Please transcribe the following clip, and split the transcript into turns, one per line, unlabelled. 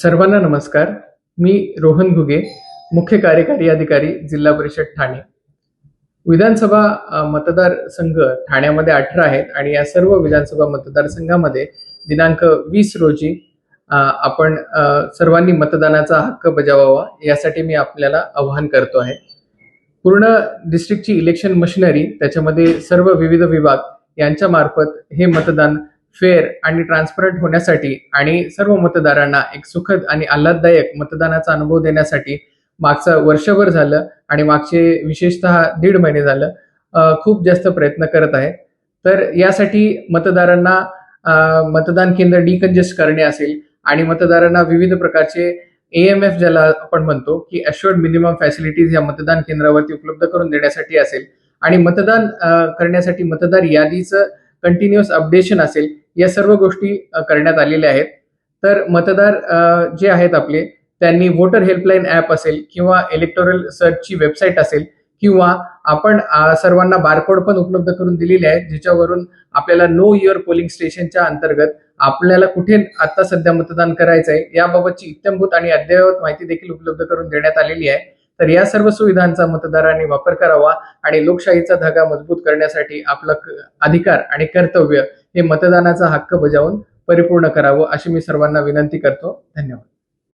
सर्वांना नमस्कार. मी रोहन घुगे मुख्य कार्यकारी अधिकारी जिल्हा परिषद ठाणे. विधानसभा मतदारसंघ ठाण्यामध्ये अठरा आहेत आणि या सर्व विधानसभा मतदारसंघामध्ये दिनांक वीस रोजी आपण सर्वांनी मतदानाचा हक्क बजावावा यासाठी मी आपल्याला आवाहन करतो आहे. पूर्ण डिस्ट्रिक्टची इलेक्शन मशिनरी त्याच्यामध्ये सर्व विविध विभाग यांच्या मार्फत हे मतदान फेअर आणि ट्रान्सपरंट होण्यासाठी आणि सर्व मतदारांना एक सुखद आणि आल्हाददायक मतदानाचा अनुभव देण्यासाठी मागचं वर्षभर झालं आणि मागचे विशेषतः दीड महिने झालं खूप जास्त प्रयत्न करत आहे. तर यासाठी मतदारांना मतदान केंद्र डिकंजेस्ट करणे असेल आणि मतदारांना विविध प्रकारचे ए एम एफ ज्याला आपण म्हणतो की अश्युअर्ड मिनिमम फॅसिलिटीज या मतदान केंद्रावरती उपलब्ध करून देण्यासाठी असेल. आणि मतदान करण्यासाठी मतदार यादीचं कंटिन्युअस अपडेशन असेल या सर्व गोष्टी करण्यात आलेल्या आहेत. तर मतदार जे आहेत आपले त्यांनी वोटर हेल्पलाईन ॲप असेल किंवा इलेक्टोरल सर्चची वेबसाईट असेल किंवा आपण सर्वांना बारकोड पण उपलब्ध करून दिलेले आहेत ज्याच्यावरून आपल्याला नो युअर पोलिंग स्टेशनच्या अंतर्गत आपल्याला कुठे आता सध्या मतदान करायचं आहे याबाबतची इत्यंभूत आणि अद्ययावत माहिती देखील उपलब्ध करून देण्यात आलेली आहे. तर या सर्व सुविधांचा मतदारांनी वापर करावा आणि लोकशाहीचा धागा मजबूत करण्यासाठी आपलं अधिकार आणि कर्तव्य हे मतदानाचा हक्क बजावून परिपूर्ण करावं अशी मी सर्वांना विनंती करतो. धन्यवाद.